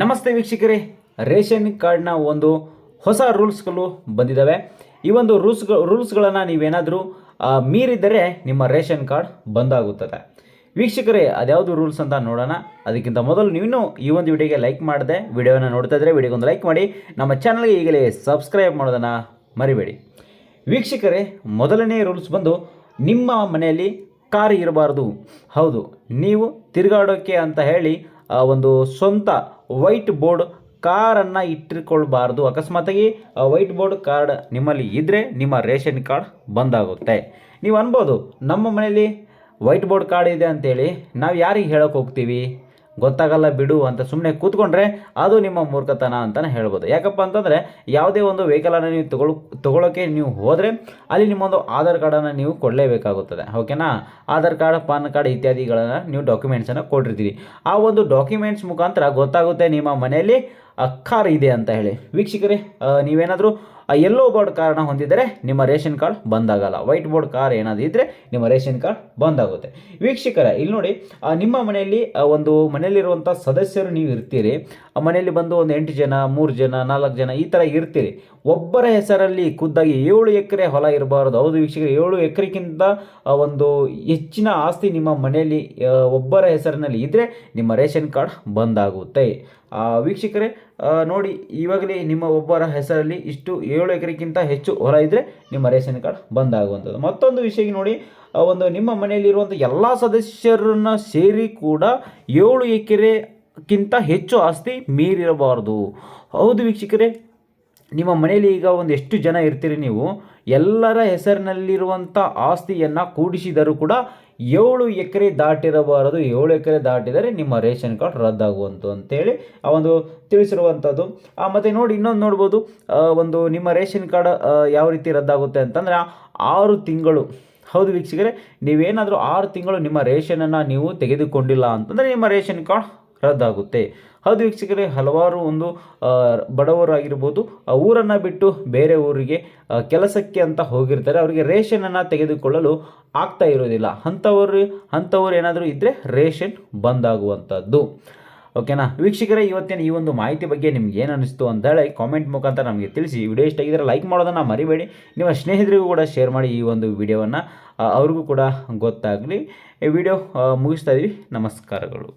ನಮಸ್ತೆ ವೀಕ್ಷಕರೇ, ರೇಷನ್ ಕಾರ್ಡ್ನ ಒಂದು ಹೊಸ ರೂಲ್ಸ್ಗಳು ಬಂದಿದ್ದಾವೆ ಈ ಒಂದು ರೂಲ್ಸ್, ರೂಲ್ಸ್ಗಳನ್ನು ನೀವೇನಾದರೂ ಮೀರಿದರೆ ನಿಮ್ಮ ರೇಷನ್ ಕಾರ್ಡ್ ಬಂದಾಗುತ್ತದೆ. ವೀಕ್ಷಕರೇ, ಅದ್ಯಾವುದು ರೂಲ್ಸ್ ಅಂತ ನೋಡೋಣ. ಅದಕ್ಕಿಂತ ಮೊದಲು ನೀವಿನ್ನೂ ಈ ಒಂದು ವಿಡಿಯೋಗೆ ಲೈಕ್ ಮಾಡಿದೆ ವಿಡಿಯೋನ ನೋಡ್ತಾ ಇದ್ದರೆ ವಿಡಿಯೋಗೊಂದು ಲೈಕ್ ಮಾಡಿ. ನಮ್ಮ ಚಾನಲ್ಗೆ ಈಗಲೇ ಸಬ್ಸ್ಕ್ರೈಬ್ ಮಾಡೋದನ್ನು ಮರಿಬೇಡಿ. ವೀಕ್ಷಕರೇ, ಮೊದಲನೇ ರೂಲ್ಸ್ ಬಂದು ನಿಮ್ಮ ಮನೆಯಲ್ಲಿ ಕಾರ್ ಇರಬಾರ್ದು. ಹೌದು, ನೀವು ತಿರುಗಾಡೋಕ್ಕೆ ಅಂತ ಹೇಳಿ ಒಂದು ಸ್ವಂತ ವೈಟ್ ಬೋರ್ಡ್ ಕಾರನ್ನು ಇಟ್ಟಿರ್ಕೊಳ್ಬಾರ್ದು ಅಕಸ್ಮಾತಾಗಿ ವೈಟ್ ಬೋರ್ಡ್ ಕಾರ್ಡ್ ನಿಮ್ಮಲ್ಲಿ ಇದ್ದರೆ ನಿಮ್ಮ ರೇಷನ್ ಕಾರ್ಡ್ ಬಂದಾಗುತ್ತೆ. ನೀವು ಅನ್ಬೋದು, ನಮ್ಮ ಮನೆಯಲ್ಲಿ ವೈಟ್ ಬೋರ್ಡ್ ಕಾರ್ಡ್ ಇದೆ ಅಂತೇಳಿ, ನಾವು ಯಾರಿಗೆ ಹೇಳೋಕೆ ಹೋಗ್ತೀವಿ? ಗೊತ್ತಾಗಲ್ಲ ಬಿಡು ಅಂತ ಸುಮ್ಮನೆ ಕೂತ್ಕೊಂಡ್ರೆ ಅದು ನಿಮ್ಮ ಮೂರ್ಖತನ ಅಂತಲೇ ಹೇಳ್ಬೋದು. ಯಾಕಪ್ಪ ಅಂತಂದರೆ ಯಾವುದೇ ಒಂದು ವೆಹಿಕಲನ್ನು ನೀವು ತಗೊಳ್ಳೋ ತಗೊಳ್ಳೋಕ್ಕೆ ನೀವು ಹೋದರೆ ಅಲ್ಲಿ ನಿಮ್ಮೊಂದು ಆಧಾರ್ ಕಾರ್ಡನ್ನು ನೀವು ಕೊಡಲೇಬೇಕಾಗುತ್ತದೆ. ಓಕೆನಾ ಆಧಾರ್ ಕಾರ್ಡ್ ಪಾನ್ ಕಾರ್ಡ್ ಇತ್ಯಾದಿಗಳನ್ನು ನೀವು ಡಾಕ್ಯುಮೆಂಟ್ಸನ್ನು ಕೊಟ್ಟಿರ್ತೀರಿ. ಆ ಒಂದು ಡಾಕ್ಯುಮೆಂಟ್ಸ್ ಮುಖಾಂತರ ಗೊತ್ತಾಗುತ್ತೆ ನಿಮ್ಮ ಮನೆಯಲ್ಲಿ ಕಾರ್ ಇದೆ ಅಂತ ಹೇಳಿ. ವೀಕ್ಷಕರೇ ಆ, ಯೆಲ್ಲೋ ಬೋರ್ಡ್ ಕಾರ್ಡ್ನ ಹೊಂದಿದರೆ ನಿಮ್ಮ ರೇಷನ್ ಕಾರ್ಡ್ ಬಂದಾಗಲ್ಲ. ವೈಟ್ ಬೋರ್ಡ್ ಕಾರ್ ಏನಾದರೂ ಇದ್ದರೆ ನಿಮ್ಮ ರೇಷನ್ ಕಾರ್ಡ್ ಬಂದಾಗುತ್ತೆ. ವೀಕ್ಷಕರ ಇಲ್ಲಿ ನೋಡಿ ನಿಮ್ಮ ಮನೆಯಲ್ಲಿ ಒಂದು ಮನೆಯಲ್ಲಿರುವಂಥ ಸದಸ್ಯರು ನೀವು ಇರ್ತೀರಿ. ಆ ಮನೆಯಲ್ಲಿ ಬಂದು ಒಂದು ಎಂಟು ಜನ ಮೂರು ಜನ ನಾಲ್ಕು ಜನ ಈ ಥರ ಇರ್ತೀರಿ. ಒಬ್ಬರ ಹೆಸರಲ್ಲಿ ಖುದ್ದಾಗಿ ಏಳು ಎಕರೆ ಹೊಲ ಇರಬಾರ್ದು. ಹೌದು ವೀಕ್ಷಕರು ಏಳು ಎಕರೆಗಿಂತ ಒಂದು ಹೆಚ್ಚಿನ ಆಸ್ತಿ ನಿಮ್ಮ ಮನೆಯಲ್ಲಿ ಒಬ್ಬರ ಹೆಸರಿನಲ್ಲಿ ಇದ್ದರೆ ನಿಮ್ಮ ರೇಷನ್ ಕಾರ್ಡ್ ಬಂದಾಗುತ್ತೆ. ವೀಕ್ಷಕರೇ ನೋಡಿ, ಇವಾಗಲೇ ನಿಮ್ಮ ಒಬ್ಬರ ಹೆಸರಲ್ಲಿ ಇಷ್ಟು ಏಳು ಎಕರೆಗಿಂತ ಹೆಚ್ಚು ಹೊಲ ಇದ್ದರೆ ನಿಮ್ಮ ರೇಷನ್ ಕಾರ್ಡ್ ಬಂದಾಗುವಂಥದ್ದು. ಮತ್ತೊಂದು ವಿಷಯ ನೋಡಿ ಒಂದು ನಿಮ್ಮ ಮನೆಯಲ್ಲಿರುವಂಥ ಎಲ್ಲ ಸದಸ್ಯರನ್ನ ಸೇರಿ ಕೂಡ ಏಳು ಎಕರೆಗಿಂತ ಹೆಚ್ಚು ಆಸ್ತಿ ಮೀರಿರಬಾರ್ದು. ಹೌದು ವೀಕ್ಷಕರೇ, ನಿಮ್ಮ ಮನೆಯಲ್ಲಿ ಈಗ ಒಂದು ಎಷ್ಟು ಜನ ಇರ್ತೀರಿ ನೀವು ಎಲ್ಲರ ಹೆಸರಿನಲ್ಲಿರುವಂಥ ಆಸ್ತಿಯನ್ನು ಕೂಡಿಸಿದರೂ ಕೂಡ ಏಳು ಎಕರೆ ದಾಟಿರಬಾರದು. ಏಳು ಎಕರೆ ದಾಟಿದರೆ ನಿಮ್ಮ ರೇಷನ್ ಕಾರ್ಡ್ ರದ್ದಾಗುವಂಥದ್ದು ಅಂತೇಳಿ ಆ ಒಂದು ತಿಳಿಸಿರುವಂಥದ್ದು ಮತ್ತು ನೋಡಿ ಇನ್ನೊಂದು ನೋಡ್ಬೋದು. ಒಂದು ನಿಮ್ಮ ರೇಷನ್ ಕಾರ್ಡ್ ಯಾವ ರೀತಿ ರದ್ದಾಗುತ್ತೆ ಅಂತಂದರೆ ಆರು ತಿಂಗಳು. ಹೌದು ವೀಕ್ಷಕರೇ, ನೀವೇನಾದರೂ ಆರು ತಿಂಗಳು ನಿಮ್ಮ ರೇಷನನ್ನು ನೀವು ತೆಗೆದುಕೊಂಡಿಲ್ಲ ಅಂತಂದರೆ ನಿಮ್ಮ ರೇಷನ್ ಕಾರ್ಡ್ ರದ್ದಾಗುತ್ತೆ. ಹೌದು ವೀಕ್ಷಕರೇ, ಹಲವಾರು ಒಂದು ಬಡವರಾಗಿರ್ಬೋದು ಊರನ್ನು ಬಿಟ್ಟು ಬೇರೆ ಊರಿಗೆ ಕೆಲಸಕ್ಕೆ ಅಂತ ಹೋಗಿರ್ತಾರೆ. ಅವರಿಗೆ ರೇಷನನ್ನು ತೆಗೆದುಕೊಳ್ಳಲು ಆಗ್ತಾ ಇರೋದಿಲ್ಲ ಅಂಥವರು, ಅಂಥವ್ರು ಏನಾದರೂ ಇದ್ದರೆ ರೇಷನ್ ಬಂದಾಗುವಂಥದ್ದು. ಓಕೆನಾ? ವೀಕ್ಷಕರೇ, ಇವತ್ತಿನ ಈ ಒಂದು ಮಾಹಿತಿ ಬಗ್ಗೆ ನಿಮ್ಗೆ ಏನು ಅನಿಸ್ತು ಅಂತ ಹೇಳಿ ಕಾಮೆಂಟ್ ಮುಖಾಂತರ ನಮಗೆ ತಿಳಿಸಿ. ವಿಡಿಯೋ ಇಷ್ಟ ಆಗಿದ್ರೆ ಲೈಕ್ ಮಾಡೋದನ್ನು ಮರಿಬೇಡಿ. ನಿಮ್ಮ ಸ್ನೇಹಿತರಿಗೂ ಕೂಡ ಶೇರ್ ಮಾಡಿ ಈ ಒಂದು ವಿಡಿಯೋವನ್ನು ಅವ್ರಿಗೂ ಕೂಡ ಗೊತ್ತಾಗಲಿ. ಈ ವಿಡಿಯೋ ಮುಗಿಸ್ತಾ ಇದ್ವಿ. ನಮಸ್ಕಾರಗಳು.